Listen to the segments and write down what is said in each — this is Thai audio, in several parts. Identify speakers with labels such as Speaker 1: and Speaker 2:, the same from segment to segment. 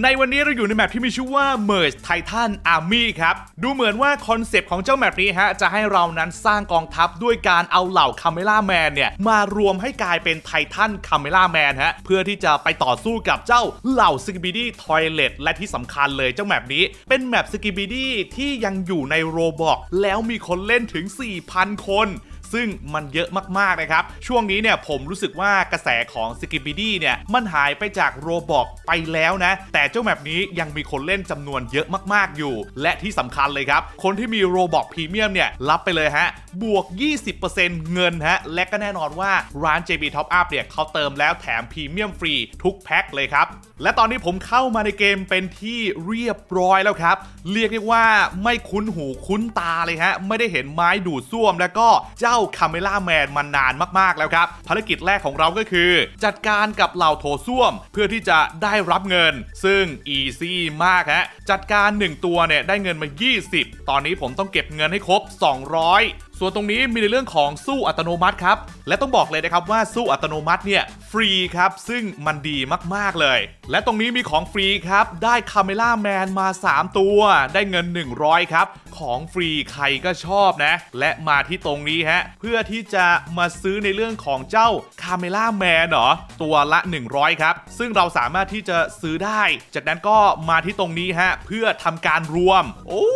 Speaker 1: ในวันนี้เราอยู่ในแมปที่มีชื่อว่า Merge Titan Army ครับ ดูเหมือนว่าคอนเซปต์ของเจ้าแมปนี้ฮะ จะให้เรานั้นสร้างกองทัพด้วยการเอาเหล่าคาเมล่าแมนเนี่ย มารวมให้กลายเป็นไททันคาเมล่าแมนฮะ เพื่อที่จะไปต่อสู้กับเจ้าเหล่าสกิบิดี้ทอยเลตและที่สำคัญเลยเจ้าแมปนี้ เป็นแมปสกิบิดี้ที่ยังอยู่ในโรบอกแล้วมีคนเล่นถึง 4,000 คน ซึ่งมันเยอะมากๆนะครับ ช่วงนี้เนี่ยผมรู้สึกว่ากระแสของ s k i b i d y เนี่ยมันหายไปจากโรบอกไปแล้วนะ แต่เจ้าแมปนี้ยังมีคนเล่นจำนวนเยอะมากๆอยู่ และที่สำคัญเลยครับ คนที่มีโรบอกพรีเมียมเนี่ยรับไปเลยฮะ บวก 20%เงินฮะ และก็แน่นอนว่าร้าน JB Top Up เนี่ยเขาเติมแล้วแถมพรีเมียมฟรีทุกแพ็คเลยครับ และตอนนี้ผมเข้ามาในเกมเป็นที่เรียบร้อยแล้วครับ เรียกได้ว่าไม่คุ้นหูคุ้นตาเลยฮะ ไม่ได้เห็นไม้ดูดซ่วมแล้วก็เจ้าคาเมล่าแมนมานานมากๆแล้วครับ ภารกิจแรกของเราก็คือ จัดการกับเหล่าโถส้วม เพื่อที่จะได้รับเงิน ซึ่งอีซี่มากฮะจัดการ 1 ตัวเนี่ยได้เงินมา 20 ตอนนี้ผมต้องเก็บเงินให้ครบ 200ส่วนตรงนี้มีในเรื่องของสู้อัตโนมัติครับ และต้องบอกเลยนะครับว่าสู้อัตโนมัติเนี่ยฟรีครับ ซึ่งมันดีมากๆเลย และตรงนี้มีของฟรีครับ ได้คาเมล่าแมนมา 3 ตัว ได้เงิน 100 ครับ ของฟรีใครก็ชอบนะ และมาที่ตรงนี้ฮะ เพื่อที่จะมาซื้อในเรื่องของเจ้าคาเมล่าแมนเหรอ ตัวละ 100 ครับ ซึ่งเราสามารถที่จะซื้อได้ จากนั้นก็มาที่ตรงนี้ฮะ เพื่อทำการรวม โอ้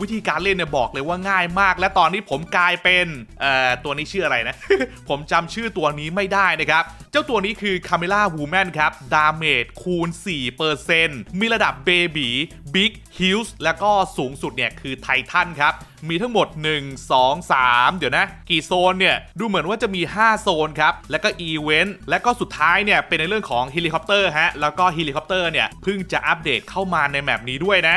Speaker 1: วิธีการเล่นเนี่ยบอกเลยว่าง่ายมาก และตอนนี้ผมมกลายเป็นเอ่อตัวนี้ชื่ออะไรนะ ผมจำชื่อตัวนี้ไม่ได้นะครับ เจ้าตัวนี้คือ c a m e l a Woman ครับ ดาเมจคูณ 4%มีระดับเบบีบิ๊กฮิลส์แล้วก็สูงสุดเนี่ยคือไททันครับ มีทั้งหมด 1 2 3 เดี๋ยวนะ กี่โซนเนี่ย ดูเหมือนว่าจะมี 5 โซนครับ แล้วก็อีเวนต์แล้วก็สุดท้ายเนี่ย เป็นในเรื่องของเฮลิคอปเตอร์ฮะ แล้วก็เฮลิคอปเตอร์เนี่ย เพิ่งจะอัปเดตเข้ามาในแมปนี้ด้วยนะ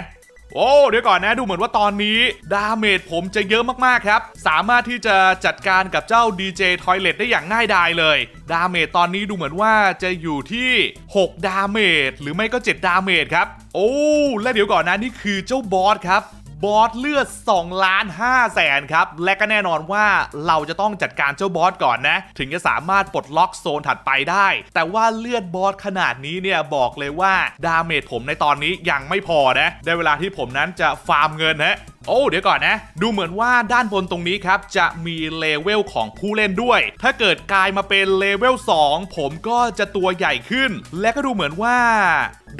Speaker 1: โอ้เดี๋ยวก่อนนะดูเหมือนว่าตอนนี้ดาเมจผมจะเยอะมากๆครับ สามารถที่จะจัดการกับเจ้า DJ Toilet ได้อย่างง่ายดายเลย ดาเมจตอนนี้ดูเหมือนว่าจะอยู่ที่ 6 ดาเมจหรือไม่ก็ 7 ดาเมจครับ โอ้และเดี๋ยวก่อนนะนี่คือเจ้าบอสครับ บอสเลือด2ล้าน5แสนครับ และก็แน่นอนว่าเราจะต้องจัดการเจ้าบอสก่อนนะ ถึงจะสามารถปลดล็อกโซนถัดไปได้ แต่ว่าเลือดบอสขนาดนี้เนี่ยบอกเลยว่าดาเมจผมในตอนนี้ยังไม่พอนะ ได้เวลาที่ผมนั้นจะฟาร์มเงินฮะโอ้เดี๋ยวก่อนนะ ดูเหมือนว่าด้านบนตรงนี้ครับ จะมีเลเวลของผู้เล่นด้วย ถ้าเกิดกลายมาเป็นเลเวล2ผมก็จะตัวใหญ่ขึ้น และก็ดูเหมือนว่า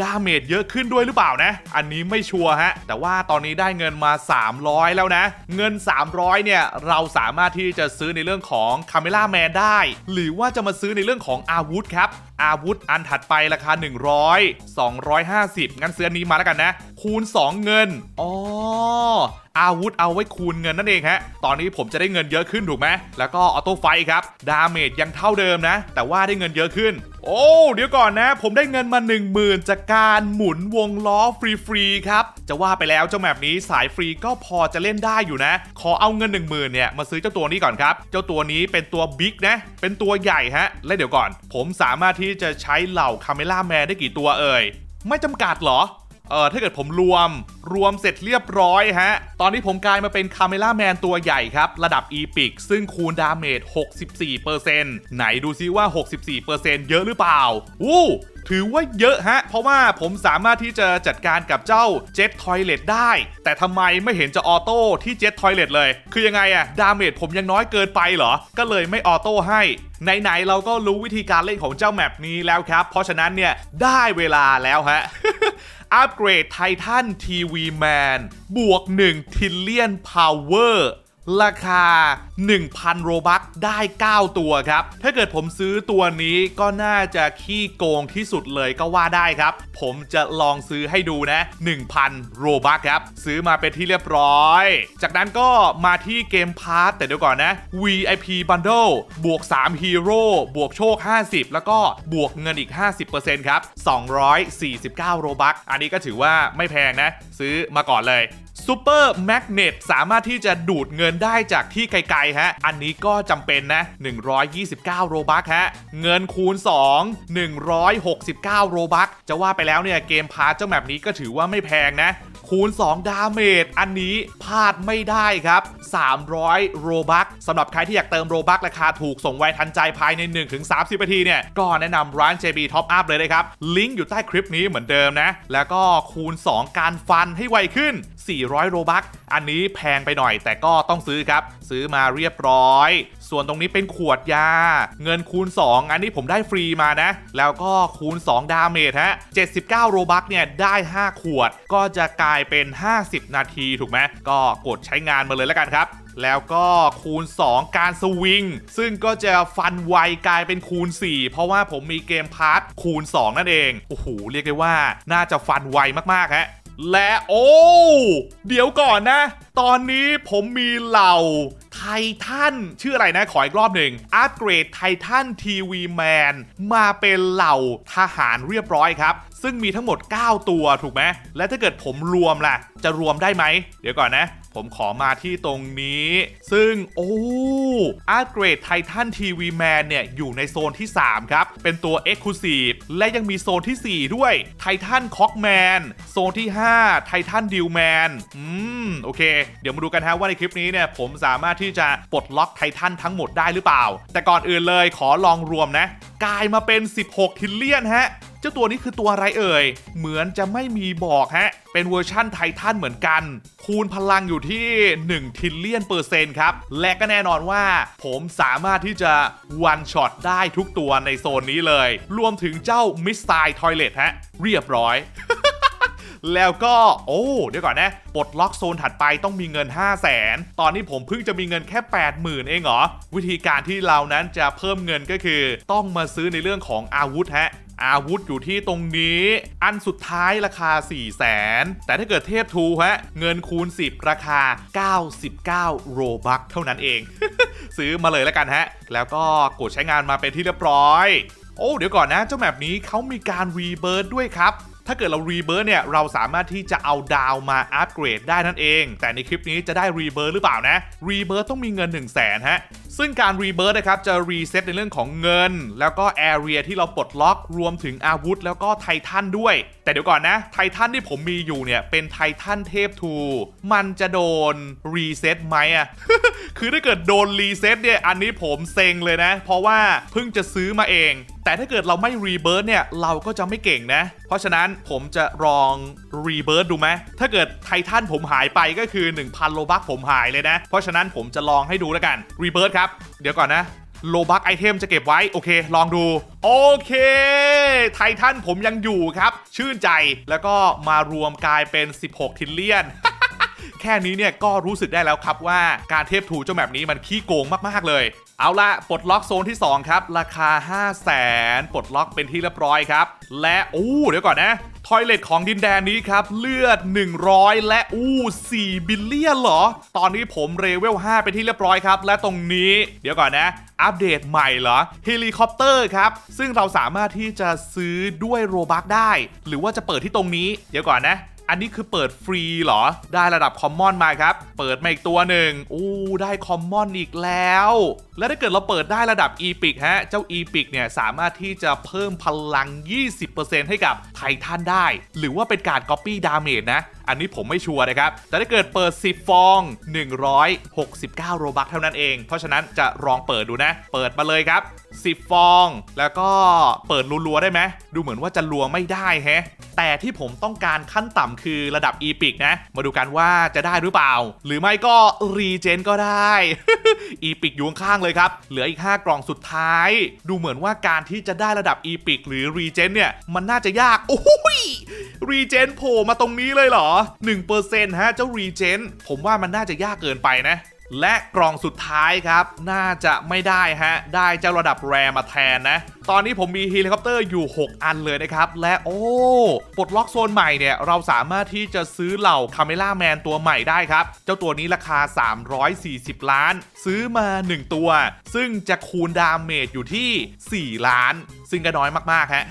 Speaker 1: ดาเมจเยอะขึ้นด้วยหรือเปล่านะ อันนี้ไม่ชัวร์ฮะ แต่ว่าตอนนี้ได้เงินมา 300 แล้วนะ เงิน 300 เนี่ย เราสามารถที่จะซื้อในเรื่องของคาเมล่าแมนได้ หรือว่าจะมาซื้อในเรื่องของอาวุธครับ อาวุธอันถัดไปราคา 100 250 งั้นซื้ออันนี้มาแล้วกันนะ คูณ 2 เงิน อ๋อ อาวุธเอาไว้คูณเงินนั่นเองฮะ ตอนนี้ผมจะได้เงินเยอะขึ้นถูกไหม แล้วก็ออโต้ไฟครับ ดาเมจยังเท่าเดิมนะ แต่ว่าได้เงินเยอะขึ้น โอ้ เดี๋ยวก่อนนะ ผมได้เงินมา 10,000 จากการหมุนวงล้อฟรีๆครับ จะว่าไปแล้วเจ้าแมปนี้สายฟรีก็พอจะเล่นได้อยู่นะ ขอเอาเงิน 10,000เนี่ยมาซื้อเจ้าตัวนี้ก่อนครับ เจ้าตัวนี้เป็นตัวบิ๊กนะ เป็นตัวใหญ่ฮะ และเดี๋ยวก่อน ผมสามารถที่จะใช้เหล่าคาเมล่าแมนได้กี่ตัวเอ่ย ไม่จำกัดเหรอ เออถ้าเกิดผมรวมรวมเสร็จเรียบร้อยฮะ ตอนนี้ผมกลายมาเป็นคาเมล่าแมนตัวใหญ่ครับ ระดับอีพิกซึ่งคูณดาเมจ 64%ไหนดูซิว่า 64%เยอะหรือเปล่าอู้ ถือว่าเยอะฮะ เพราะว่าผมสามารถที่จะจัดการกับเจ้าเจ็ตทอยเลตได้ แต่ทำไมไม่เห็นจะออโต้ที่เจ็ตทอยเลตเลย คือยังไงอะดาเมจผมยังน้อยเกินไปเหรอ ก็เลยไม่ออโต้ให้ไหนๆเราก็รู้วิธีการเล่นของเจ้าแมปนี้แล้วครับ เพราะฉะนั้นเนี่ยได้เวลาแล้วฮะอัปเกรดไททันทีวีแมนบวก1ทิลเลียนพาวเวอร์ ราคา 1,000 โรบัคได้ 9 ตัวครับ ถ้าเกิดผมซื้อตัวนี้ก็น่าจะขี้โกงที่สุดเลยก็ว่าได้ครับ ผมจะลองซื้อให้ดูนะ 1,000 โรบัคครับ ซื้อมาเป็นที่เรียบร้อย จากนั้นก็มาที่เกมพาร์ตแต่เดี๋ยวก่อนนะ VIP Bundle บวก 3 ฮีโร่บวกโชค 50 แล้วก็บวกเงินอีก 50%ครับ 249 โรบัคอันนี้ก็ถือว่าไม่แพงนะ ซื้อมาก่อนเลย ซูเปอร์แมกเนตสามารถที่จะดูดเงินได้จากที่ไกลๆฮะ อันนี้ก็จำเป็นนะ 129 โรบัคฮะ เงินคูณ 2 169 โรบัคจะว่าไปแล้วเนี่ยเกมพาเจ้าแบบนี้ก็ถือว่าไม่แพงนะคูณ 2 ดาเมจ อันนี้พลาดไม่ได้ครับ 300 โรบัคสำหรับใครที่อยากเติมโรบัคราคาถูกส่งไวทันใจภายใน 1-30นาทีเนี่ย ก็แนะนำร้าน JB Top Up เลยนะครับ ลิงก์อยู่ใต้คลิปนี้เหมือนเดิมนะ แล้วก็คูณ 2 การฟันให้ไวขึ้น 400 โรบัคอันนี้แพงไปหน่อยแต่ก็ต้องซื้อครับ ซื้อมาเรียบร้อย ส่วนตรงนี้เป็นขวดยา เงินคูณ 2 อันนี้ผมได้ฟรีมานะ แล้วก็คูณ 2 ดาเมจฮะ 79 โรบัคเนี่ย ได้ 5 ขวด ก็จะกลายเป็น 50 นาทีถูกไหมก็กดใช้งานมาเลยแล้วกันครับแล้วก็คูณ 2 การสวิง ซึ่งก็จะฟันไวกลายเป็นคูณ 4 เพราะว่าผมมีเกมพาร์ทคูณ 2 นั่นเอง โอ้โห เรียกได้ว่าน่าจะฟันไวมาก ๆ ฮะ และโอ้ เดี๋ยวก่อนนะ ตอนนี้ผมมีเหล่าไททันชื่ออะไรนะ ขออีกรอบหนึ่งอัปเกรดไททันทีวีแมนมาเป็นเหล่าทหารเรียบร้อยครับ ซึ่งมีทั้งหมด 9 ตัวถูกไหม และถ้าเกิดผมรวมล่ะ จะรวมได้ไหม เดี๋ยวก่อนนะ ผมขอมาที่ตรงนี้ ซึ่ง โอ้อัปเกรดไททันทีวีแมนเนี่ย อยู่ในโซนที่ 3 ครับ เป็นตัว Exclusive และยังมีโซนที่ 4 ด้วยไททันคอกแมนโซนที่ 5 ไททันดิวแมนอืม โอเค เดี๋ยวมาดูกันฮะว่าในคลิปนี้เนี่ย ผมสามารถที่จะปลดล็อกไททันทั้งหมดได้หรือเปล่า แต่ก่อนอื่นเลยขอลองรวมนะกลายมาเป็น 16ทิลเลียนฮะ เจ้าตัวนี้คือตัวอะไรเอ่ย เหมือนจะไม่มีบอกฮะ เป็นเวอร์ชั่นไททันเหมือนกัน คูณพลังอยู่ที่ 1 ทิลเลียนเปอร์เซ็นต์ครับ และก็แน่นอนว่า ผมสามารถที่จะวันช็อตได้ทุกตัวในโซนนี้เลย รวมถึงเจ้ามิสไตล์ทอยเลทฮะ เรียบร้อยแล้วก็โอ้เดี๋ยวก่อนนะปลดล็อกโซนถัดไปต้องมีเงิน 5 0 0แสนตอนนี้ผมเพิ่งจะมีเงินแค่ 80,000 เองเหรอ วิธีการที่เรานั้นจะเพิ่มเงินก็คือ ต้องมาซื้อในเรื่องของอาวุธฮะ อาวุธอยู่ที่ตรงนี้ อันสุดท้ายราคา 4 0 0แสนแต่ถ้าเกิดเทพทูฮะเงินคูณ 10 ราคา 99 โรบัคเท่านั้นเอง ซื้อมาเลยแล้วกันฮะ แล้วก็กดใช้งานมาเป็นที่เรียบร้อย โอ้ เดี๋ยวก่อนนะ เจ้าแมปนี้เขามีการรีเบิร์ดด้วยครับ ถ้าเกิดเรารีเบิร์เนี่ยเราสามารถที่จะเอาดาวมาอัปเกรดได้นั่นเอง แต่ในคลิปนี้จะได้รีเบิร์หรือเปล่านะรีเบิร์ต้องมีเงิน 1 0 0 0 0แสนฮะซึ่งการรีเบิร์นะครับ จะรีเซ็ตในเรื่องของเงิน แล้วก็แอเรียที่เราปลดล็อกรวมถึงอาวุธ แล้วก็ไททันด้วย แต่เดี๋ยวก่อนนะ ไททันที่ผมมีอยู่เนี่ย เป็นไททันเทพทู มันจะโดนรีเซ็ตไหมอะคือถ้าเกิดโดนรีเซ็ตเนี่ย อันนี้ผมเซ็งเลยนะ เพราะว่าเพิ่งจะซื้อมาเองแต่ถ้าเกิดเราไม่รีเบิร์ดเนี่ย เราก็จะไม่เก่งนะ เพราะฉะนั้นผมจะลองรีเบิร์ดดูไหมถ้าเกิดไททันผมหายไปก็คือ 1,000 โลบักผมหายเลยนะ เพราะฉะนั้นผมจะลองให้ดูแล้วกันรีเบิร์ดครับ เดี๋ยวก่อนนะ โลบักไอเทมจะเก็บไว้ โอเค ลองดู โอเค ไททันผมยังอยู่ครับ ชื่นใจแล้วก็มารวมกลายเป็น 16 ทิลเลียนแค่นี้เนี่ยก็รู้สึกได้แล้วครับว่าการเทพถูเจ้าแบบนี้มันขี้โกงมาก ๆ เลย เอาละปลดล็อกโซนที่ 2 ครับ ราคา 5 0 0แสนปลดล็อกเป็นที่เรียบร้อยครับ และ อู้เดี๋ยวก่อนนะ ทอยเลทของดินแดนนี้ครับ เลือด 100 และอู้4บิลเลียนเหรอ ตอนนี้ผมเรเวล 5 ไปที่เรียบร้อยครับ และตรงนี้เดี๋ยวก่อนนะอัปเดตใหม่เหรอเฮลิคอปเตอร์ครับ ซึ่งเราสามารถที่จะซื้อด้วยโรบักได้ หรือว่าจะเปิดที่ตรงนี้ เดี๋ยวก่อนนะ อันนี้คือเปิดฟรีเหรอ ได้ระดับคอมมอนมาครับ เปิดมาอีกตัวหนึ่งอู้ได้คอมมอนอีกแล้ว แล้วถ้าเกิดเราเปิดได้ระดับอีพิกฮะ เจ้าอีพิกเนี่ยสามารถที่จะเพิ่มพลัง 20%ให้กับไททันได้ หรือว่าเป็นการ Copy Damage นะ อันนี้ผมไม่ชัวร์นะครับ แต่ถ้าเกิดเปิด 10 ฟอง 169 โรบัคเท่านั้นเอง เพราะฉะนั้นจะลองเปิดดูนะ เปิดมาเลยครับ 10 ฟอง แล้วก็เปิดรัวๆได้ไหมดูเหมือนว่าจะรัวไม่ได้แฮะ แต่ที่ผมต้องการขั้นต่ำคือระดับอีพิกนะ มาดูกันว่าจะได้หรือเปล่า หรือไม่ก็รีเจนก็ได้ อีพิกอยู่ข้างเลยครับ เหลืออีก 5 กล่องสุดท้าย ดูเหมือนว่าการที่จะได้ระดับอีพิกหรือรีเจนเนี่ย มันน่าจะยาก โอ้ยรีเจนโผล่มาตรงนี้เลยเหรอ1%ฮะเจ้ารีเจนผมว่ามันน่าจะยากเกินไปนะ และกล่องสุดท้ายครับ น่าจะไม่ได้ฮะ ได้เจ้าระดับแรมาแทนนะ ตอนนี้ผมมีเฮลิคอปเตอร์อยู่ 6 อันเลยนะครับ และโอ้ปลดล็อกโซนใหม่เนี่ย เราสามารถที่จะซื้อเหล่าคาเมล่าแมนตัวใหม่ได้ครับ เจ้าตัวนี้ราคา 340 ล้าน ซื้อมา 1 ตัว ซึ่งจะคูณดาเมจอยู่ที่ 4 ล้าน ซึ่งก็น้อยมากๆฮะ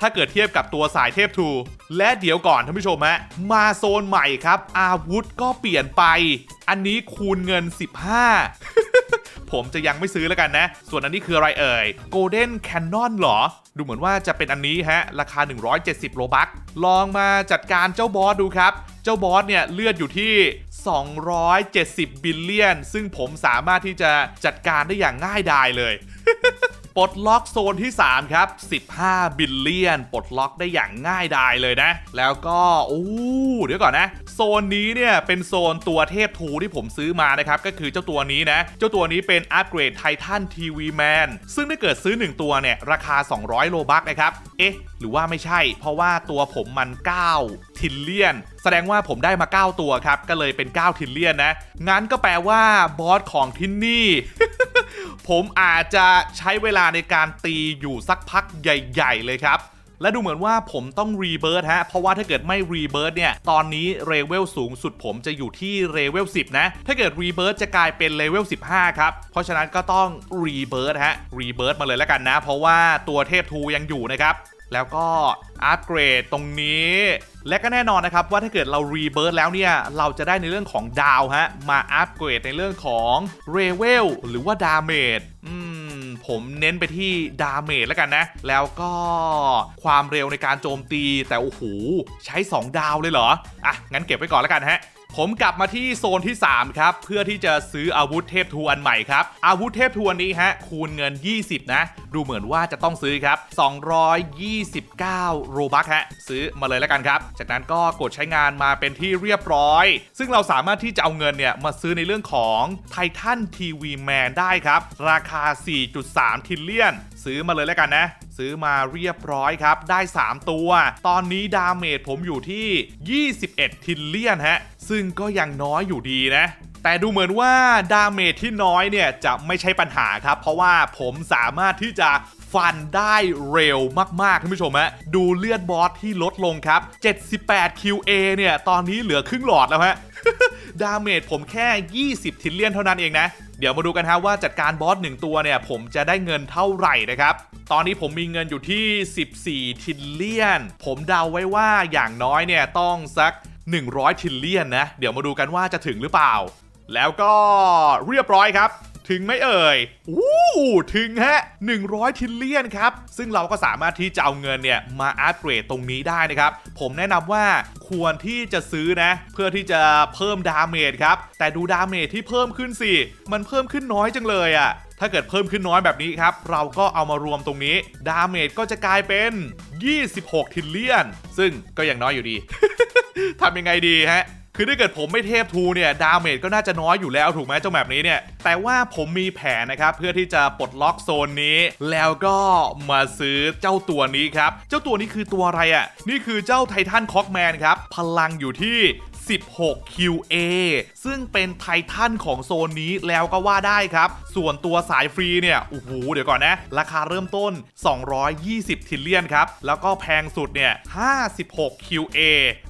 Speaker 1: ถ้าเกิดเทียบกับตัวสายเทพทู และเดี๋ยวก่อนท่านผู้ชมฮะมาโซนใหม่ครับ อาวุธก็เปลี่ยนไป อันนี้คูณเงิน 15 ผมจะยังไม่ซื้อแล้วกันนะ ส่วนอันนี้คืออะไรเอ่ย Golden Cannon เหรอ ดูเหมือนว่าจะเป็นอันนี้ฮะ ราคา 170 โลบัคลองมาจัดการเจ้าบอสดูครับ เจ้าบอสเนี่ยเลือดอยู่ที่ 270 บิลเลียน ซึ่งผมสามารถที่จะจัดการได้อย่างง่ายดายเลย ปลดล็อกโซนที่ 3 ครับ 15 บิลเลียน ปลดล็อกได้อย่างง่ายดายเลยนะ แล้วก็โอ้เดี๋ยวก่อนนะ โซนนี้เนี่ย เป็นโซนตัวเทพทูที่ผมซื้อมานะครับ ก็คือเจ้าตัวนี้นะ เจ้าตัวนี้เป็นอัปเกรดไททันทีวีแมนซึ่งถ้าเกิดซื้อ 1 ตัวเนี่ย ราคา 200 โลบัคนะครับ เอ๊ะ หรือว่าไม่ใช่ เพราะว่าตัวผมมัน 9 ทิลเลียน แสดงว่าผมได้มา 9 ตัวครับ ก็เลยเป็น 9 ทิลเลียนนะ งั้นก็แปลว่าบอสของที่นี่ ผมอาจจะใช้เวลาในการตีอยู่สักพักใหญ่ ๆ เลยครับและดูเหมือนว่าผมต้องรีเบิร์ตฮะ เพราะว่าถ้าเกิดไม่รีเบิร์ตเนี่ย ตอนนี้เลเวลสูงสุดผมจะอยู่ที่เลเวล10 นะ ถ้าเกิดรีเบิร์ตจะกลายเป็นเลเวล15 ครับ เพราะฉะนั้นก็ต้องรีเบิร์ตฮะ รีเบิร์ตมาเลยแล้วกันนะ เพราะว่าตัวเทพทูยังอยู่นะครับ แล้วก็อัปเกรดตรงนี้ และก็แน่นอนนะครับว่าถ้าเกิดเรารีเบิร์ตแล้วเนี่ย เราจะได้ในเรื่องของดาวฮะ มาอัปเกรดในเรื่องของเรเวลหรือว่าดาเมจอืม ผมเน้นไปที่ดาเมจแล้วกันนะ แล้วก็ความเร็วในการโจมตีแต่โอ้โหใช้ 2 ดาวเลยเหรอ อะ งั้นเก็บไว้ก่อนแล้วกันฮะ ผมกลับมาที่โซนที่ 3 ครับ เพื่อที่จะซื้ออาวุธเทพทวนใหม่ครับ อาวุธเทพทวนนี้ฮะ คูณเงิน 20 นะ ดูเหมือนว่าจะต้องซื้อครับ 229 โรบัคฮะ ซื้อมาเลยแล้วกันครับ จากนั้นก็กดใช้งานมาเป็นที่เรียบร้อย ซึ่งเราสามารถที่จะเอาเงินเนี่ย มาซื้อในเรื่องของไททันทีวีแมนได้ครับ ราคา 4.3 ทิลเลียน ซื้อมาเลยแล้วกันนะซื้อมาเรียบร้อยครับ ได้ 3 ตัว ตอนนี้ดาเมจผมอยู่ที่ 21 ทิลเลียนฮะ ซึ่งก็ยังน้อยอยู่ดีนะ แต่ดูเหมือนว่าดาเมจที่น้อยเนี่ยจะไม่ใช่ปัญหาครับ เพราะว่าผมสามารถที่จะฟันได้เร็วมากๆท่านผู้ชมฮะดูเลือดบอสที่ลดลงครับ 78 QA เนี่ย ตอนนี้เหลือครึ่งหลอดแล้วฮะ ดาเมจผมแค่ 20 ทิลเลียนเท่านั้นเองนะ เดี๋ยวมาดูกันฮะว่าจัดการบอสหนึ่งตัวเนี่ย ผมจะได้เงินเท่าไหร่นะครับ ตอนนี้ผมมีเงินอยู่ที่ 14 ทิลเลียน ผมเดาไว้ว่าอย่างน้อยเนี่ยต้องสัก 100ทิลเลียนนะ เดี๋ยวมาดูกันว่าจะถึงหรือเปล่า แล้วก็เรียบร้อยครับ ถึงไหมเอ่ยอู้ถึงฮะ 100ทิลเลียนครับ ซึ่งเราก็สามารถที่จะเอาเงินเนี่ยมาอัปเกรดตรงนี้ได้นะครับ ผมแนะนำว่าควรที่จะซื้อนะ เพื่อที่จะเพิ่มดาเมจครับ แต่ดูดาเมจที่เพิ่มขึ้นสิ มันเพิ่มขึ้นน้อยจังเลยอะ่ะ ถ้าเกิดเพิ่มขึ้นน้อยแบบนี้ครับ เราก็เอามารวมตรงนี้ ดาเมจก็จะกลายเป็น 26 ทิลเลียน ซึ่งก็ยังน้อยอยู่ดี ทำยังไงดีฮะคือถ้าเกิดผมไม่เทพทูเนี่ยดาเมจก็น่าจะน้อยอยู่แล้วถูกไหมเจ้าแบบนี้เนี่ย แต่ว่าผมมีแผนนะครับ เพื่อที่จะปลดล็อกโซนนี้ แล้วก็มาซื้อเจ้าตัวนี้ครับ เจ้าตัวนี้คือตัวอะไรอะ่ะ นี่คือเจ้าไททันคอกแมนครับ พลังอยู่ที่ 16 QA ซึ่งเป็นไททันของโซนนี้แล้วก็ว่าได้ครับ ส่วนตัวสายฟรีเนี่ยโอ้โหเดี๋ยวก่อนนะ ราคาเริ่มต้น 220 ทิลเลียนครับ แล้วก็แพงสุดเนี่ย 56 QA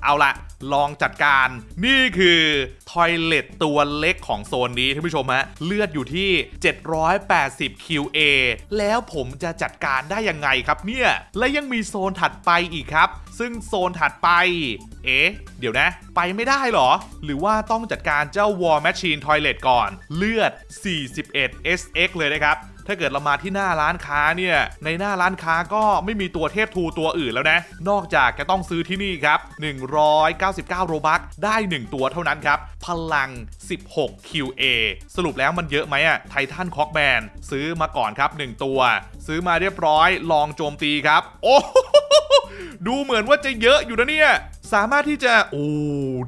Speaker 1: เอาละ ลองจัดการ นี่คือทอยเลตตัวเล็กของโซนนี้ท่านผู้ชมฮะเลือดอยู่ที่ 780 QA แล้วผมจะจัดการได้ยังไงครับเนี่ย และยังมีโซนถัดไปอีกครับ ซึ่งโซนถัดไป เอ๊ะ เดี๋ยวนะ ไปไม่ได้หรอ หรือว่าต้องจัดการเจ้า War Machine Toilet ก่อน เลือด 41 SX เลยนะครับ ถ้าเกิดเรามาที่หน้าร้านค้าเนี่ยในหน้าร้านค้าก็ไม่มีตัวเทพทูตัวอื่นแล้วนะ นอกจากจะต้องซื้อที่นี่ครับ 199 โรบัคได้ 1 ตัวเท่านั้นครับ พลัง 16 QA สรุปแล้วมันเยอะไหมอะไททันคอกแมนซื้อมาก่อนครับ 1 ตัว ซื้อมาเรียบร้อยลองโจมตีครับ โอ้โหดูเหมือนว่าจะเยอะอยู่นะเนี่ย สามารถที่จะ โอ้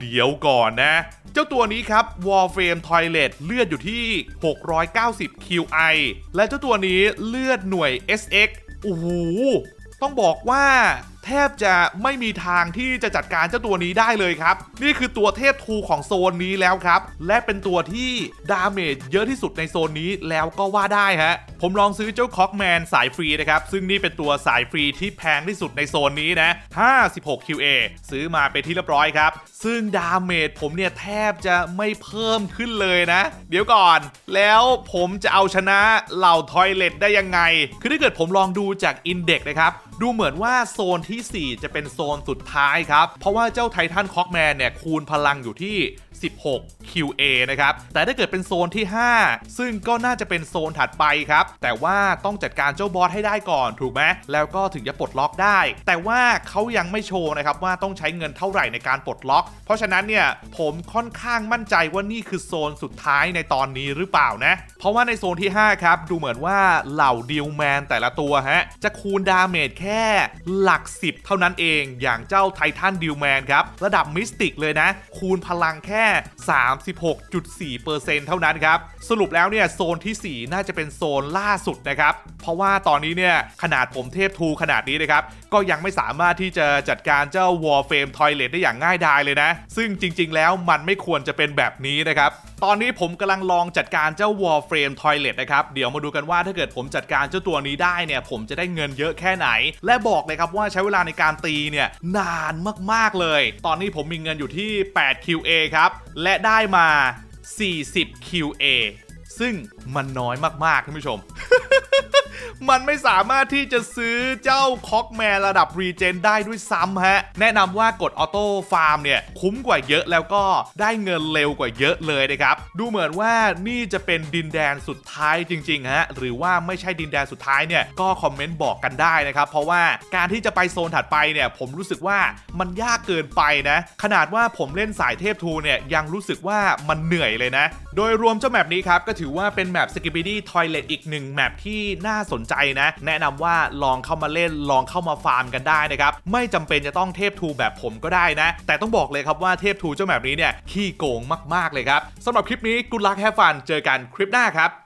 Speaker 1: เดี๋ยวก่อนนะ เจ้าตัวนี้ครับ Warframe Toilet เลือดอยู่ที่ 690 QI และเจ้าตัวนี้เลือดหน่วย SX โอ้โหต้องบอกว่า แทบจะไม่มีทางที่จะจัดการเจ้าตัวนี้ได้เลยครับ นี่คือตัวเทพทูของโซนนี้แล้วครับ และเป็นตัวที่ดาเมจเยอะที่สุดในโซนนี้แล้วก็ว่าได้ฮะ ผมลองซื้อเจ้าคอกแมนสายฟรีนะครับ ซึ่งนี่เป็นตัวสายฟรีที่แพงที่สุดในโซนนี้นะ 56 QA ซื้อมาเป็นที่เรียบร้อยครับ ซึ่งดาเมจผมเนี่ยแทบจะไม่เพิ่มขึ้นเลยนะ เดี๋ยวก่อน แล้วผมจะเอาชนะเหล่าทอยเลตได้ยังไง คือถ้าเกิดผมลองดูจากอินเด็กนะครับ ดูเหมือนว่าโซนทีสี่ 4 จะเป็นโซนสุดท้ายครับ เพราะว่าเจ้าไททันคอกแมนเนี่ยคูณพลังอยู่ที่ 16 QA นะครับ แต่ถ้าเกิดเป็นโซนที่ 5 ซึ่งก็น่าจะเป็นโซนถัดไปครับ แต่ว่าต้องจัดการเจ้าบอสให้ได้ก่อนถูกไหมแล้วก็ถึงจะปลดล็อกได้ แต่ว่าเขายังไม่โชว์นะครับว่าต้องใช้เงินเท่าไหร่ในการปลดล็อก เพราะฉะนั้นเนี่ยผมค่อนข้างมั่นใจว่านี่คือโซนสุดท้ายในตอนนี้หรือเปล่านะ เพราะว่าในโซนที่ 5 ครับ ดูเหมือนว่าเหล่าดิวแมนแต่ละตัวฮะจะคูณดาเมจแค่หลัก 10 เท่านั้นเองอย่างเจ้าไททันดิวแมนครับ ระดับมิสติกเลยนะ คูณพลังแค่ 36.4%เท่านั้นครับ สรุปแล้วเนี่ย โซนทีสี่ 4 น่าจะเป็นโซนล่าสุดนะครับ เพราะว่าตอนนี้เนี่ย ขนาดผมเทพทูขนาดนี้นะครับ ก็ยังไม่สามารถที่จะจัดการเจ้าวอลเฟมทอยเลตได้อย่างง่ายดายเลยนะ ซึ่งจริง ๆ แล้วมันไม่ควรจะเป็นแบบนี้นะครับตอนนี้ผมกำลังลองจัดการเจ้าวอลเฟมทอยเลตนะครับ เดี๋ยวมาดูกันว่าถ้าเกิดผมจัดการเจ้าตัวนี้ได้เนี่ย ผมจะได้เงินเยอะแค่ไหนและบอกเลยครับว่าใช้เวลาในการตีเนี่ยนานมากๆเลย ตอนนี้ผมมีเงินอยู่ที่ 8 QA ครับ และได้มา 40 QA ซึ่ง มันน้อยมากๆท่านผู้ชม มันไม่สามารถที่จะซื้อเจ้าคอกแมนระดับรีเจนได้ด้วยซ้ำฮะ แนะนำว่ากดออโต้ฟาร์มเนี่ย คุ้มกว่าเยอะแล้วก็ได้เงินเร็วกว่าเยอะเลยนะครับ ดูเหมือนว่านี่จะเป็นดินแดนสุดท้ายจริงๆฮะ หรือว่าไม่ใช่ดินแดนสุดท้ายเนี่ย ก็คอมเมนต์บอกกันได้นะครับ เพราะว่าการที่จะไปโซนถัดไปเนี่ยผมรู้สึกว่ามันยากเกินไปนะ ขนาดว่าผมเล่นสายเทพทูเนี่ยยังรู้สึกว่ามันเหนื่อยเลยนะ โดยรวมเจ้าแมปนี้ครับก็ถือว่าเป็นแมป Skibidi Toilet อีกหนึ่งแมปที่น่าสนใจนะ แนะนำว่าลองเข้ามาเล่นลองเข้ามาฟาร์มกันได้นะครับ ไม่จำเป็นจะต้องเทพทูแบบผมก็ได้นะ แต่ต้องบอกเลยครับว่าเทพทูเจ้าแมปนี้เนี่ยขี้โกงมากๆเลยครับสำหรับคลิปนี้กุลักแฮฟันเจอกันคลิปหน้าครับ